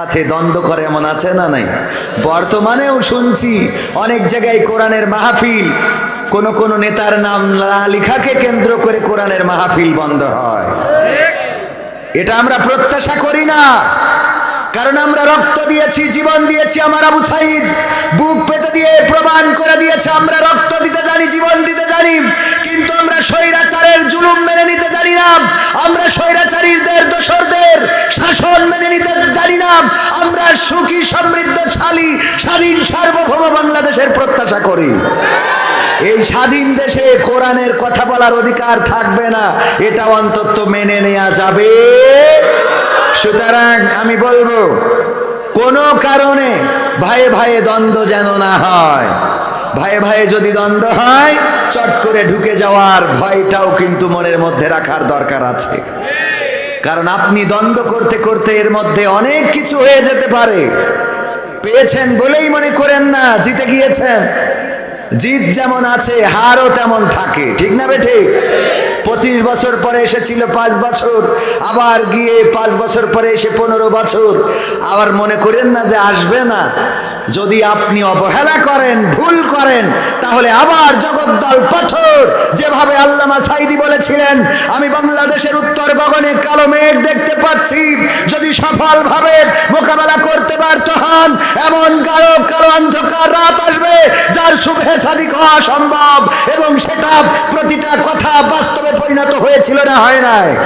সাথে দ্বন্দ্ব করে এমন আছে না নাই? বর্তমানেও শুনছি অনেক জায়গায় কোরআনের মাহফিল, কোন কোন নেতার নাম লেখাকে কেন্দ্র করে কোরআনের মাহফিল বন্ধ হয়। এটা আমরা প্রত্যাশা করি না। কারণ আমরা রক্ত দিয়েছি, জীবন দিয়েছি আমার আবু সাইদ। বুক পেতে দিয়ে প্রমাণ করে দিয়েছে, আমরা রক্ত দিতে জানি, জীবন দিতে জানি। কিন্তু আমরা স্বৈরাচারের জুলুম আমরা স্বৈরাচারীদের দোসরদের শাসন মেনে নিতে জানি না আমরা সুখী সমৃদ্ধশালী স্বাধীন, সার্বভৌম বাংলাদেশের প্রত্যাশা করি। এই স্বাধীন দেশে কোরআনের কথা বলার অধিকার থাকবে না, এটা অন্তত মেনে নেওয়া যাবে। সুতরাং আমি বলব, কোনো কারণে ভাইয়ে ভাইয়ে দ্বন্দ্ব যেন না হয়। ভাইয়ে ভাইয়ে যদি দ্বন্দ্ব হয়, চট করে ঢুকে যাওয়ার ভয়টাও কিন্তু মনের মধ্যে রাখার দরকার আছে। কারণ আপনি দ্বন্দ্ব করতে করতে এর মধ্যে অনেক কিছু হয়ে যেতে পারে। পেয়েছেন বলেই মনে করেন না, জিতে গিয়েছেন। জিত যেমন আছে, হারও তেমন থাকে। ঠিক না বেঠে পঁচিশ বছর পরে এসেছিল, পাঁচ বছর। আবার গিয়ে পাঁচ বছর পরে এসে পনেরো বছর। আবার মনে করেন না যে আসবে না। যদি আপনি অবহেলা করেন, ভুল করেন, তাহলে আবার জগদ্দল পাথর। যেভাবে আল্লামা সাইদি বলেছিলেন, আমি বাংলাদেশের উত্তর গগনে কালো মেঘ দেখতে পাচ্ছি। যদি সফলভাবে মোকাবেলা করতে ব্যর্থ হন, এমন গাঢ় কালো অন্ধকার রাত আসবে, যার শুভে সাদিক হওয়া সম্ভব এবং সেটা প্রতিটা কথা বাস্তবে পরিণত হয়েছিল না হয় নাই?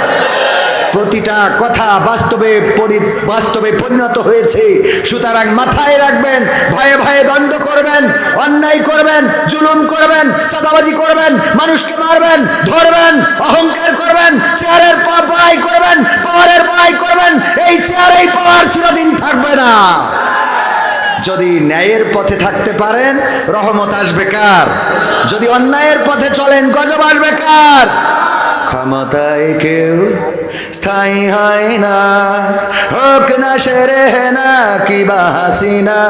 প্রতিটা কথা বাস্তবে বাস্তবে পরিণত হয়েছে। সুতরাং মাথায় রাখবেন, ভয়ে ভয়ে দ্বন্দ্ব করবেন, অন্যায় করবেন, জুলুম করবেন সাদাবাজি করবেন, মানুষকে মারবেন, ধরবেন, অহংকার করবেন, চেয়ারের পা- বড়াই করবেন পাওয়ারের বড়াই করবেন, এই চেয়ারেই পাওয়ার চিরদিন থাকবে না। যদি ন্যায়ের পথে থাকতে পারেন, রহমত আসবে কার? যদি অন্যায়ের পথে চলেন, গজব আসবে কার? ক্ষমতায় কেউ স্থায়ী হয় না। হোক না সেরে না, কি বা হাসিনা,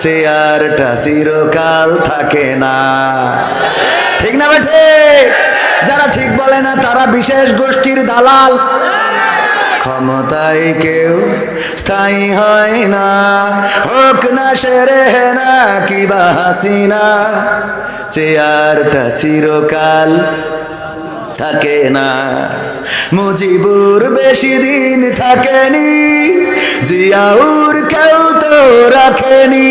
সে আরটা চিরকাল থাকে না। ঠিক না বেঠে যারা ঠিক বলে না, তারা বিশেষ গোষ্ঠীর দালাল। ক্ষমতায় কেউ স্থায়ী হয় না। হোক না সেরে না, কি বা হাসিনা চেয়ারটা চিরকাল থাকে না। মুজিবুর বেশি দিন থাকেনি জিয়াউর কেউ তো রাখেনি।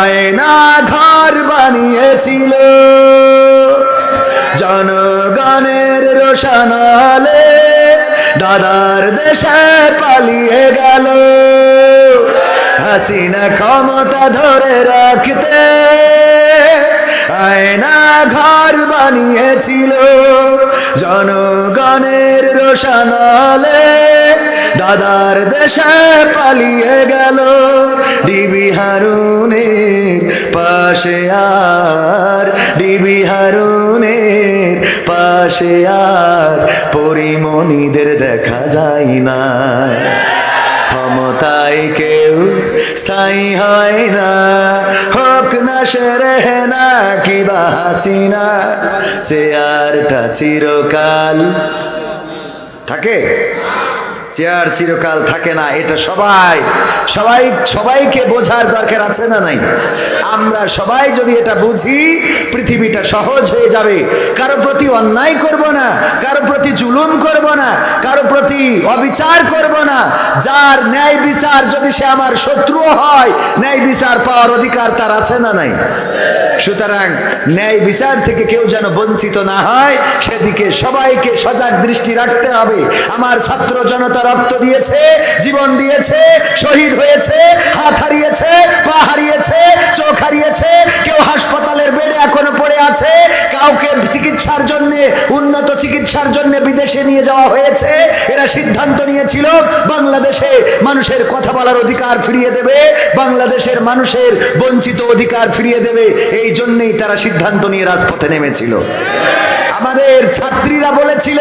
আয়না ঘর বানিয়েছিল। জনগণের রোশনালে দাদার দেশে পালিয়ে গেল। হাসিনা ক্ষমতা ধরে রাখতে আয়না ঘর বানিয়েছিল। জনগণের রোশনালে দাদার দেশে পালিয়ে গেল। ডিবি হারুনের পাশে আর ডিবি হারুনের পাশে আর পরিমণিদের দেখা যায় না। ক্ষমতায় কেউ স্থায়ী হয় না। হোক না সেরে না, কি বা হাসিনা। চেয়ারটা চিরকাল থাকে। চেয়ার চিরকাল থাকে না, এটা সবাই সবাই, সবাইকে বোঝার দরকার আছে না নাই? আমরা সবাই যদি এটা বুঝি, পৃথিবীটা সহজ হয়ে যাবে। কারও প্রতি অন্যায় করব না, কারও প্রতি জুলুম করব না, কারও প্রতি অবিচার করব না। যার ন্যায় বিচার যদি সে আমার শত্রু হয়, ন্যায় বিচার পাওয়ার অধিকার তার আছে না নাই? সুতরাং ন্যায় বিচার থেকে কেউ যেন বঞ্চিত না হয়, সেদিকে সবাইকে সজাগ দৃষ্টি রাখতে হবে। আমার ছাত্র জনতা রক্ত দিয়েছে, জীবন দিয়েছে, শহীদ হয়েছে, হাত হারিয়েছে, পা হারিয়েছে, চোখ হারিয়েছে, কেউ হাসপাতালের উন্নত চিকিৎসার জন্য বিদেশে নিয়ে যাওয়া হয়েছে। এরা সিদ্ধান্ত নিয়েছিল, বাংলাদেশে মানুষের কথা বলার অধিকার ফিরিয়ে দেবে, বাংলাদেশের মানুষের বঞ্চিত অধিকার ফিরিয়ে দেবে। এই জন্যই তারা সিদ্ধান্ত নিয়ে রাজপথে নেমেছিল। আমাদের ছাত্রীরা বলেছিল,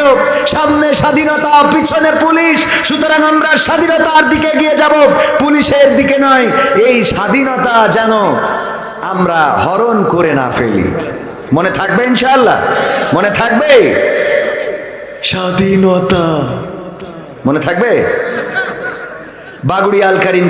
সামনে স্বাধীনতা, পিছনে পুলিশ, সুতরাং আমরা স্বাধীনতার দিকে গিয়ে যাব। পুলিশের দিকে নয়, এই স্বাধীনতা যেন আমরা হরণ করে না ফেলি। মনে থাকবে ইনশাল্লাহ মনে থাকবে? স্বাধীনতা। মনে থাকবে? বাগুড়ি আল কারিম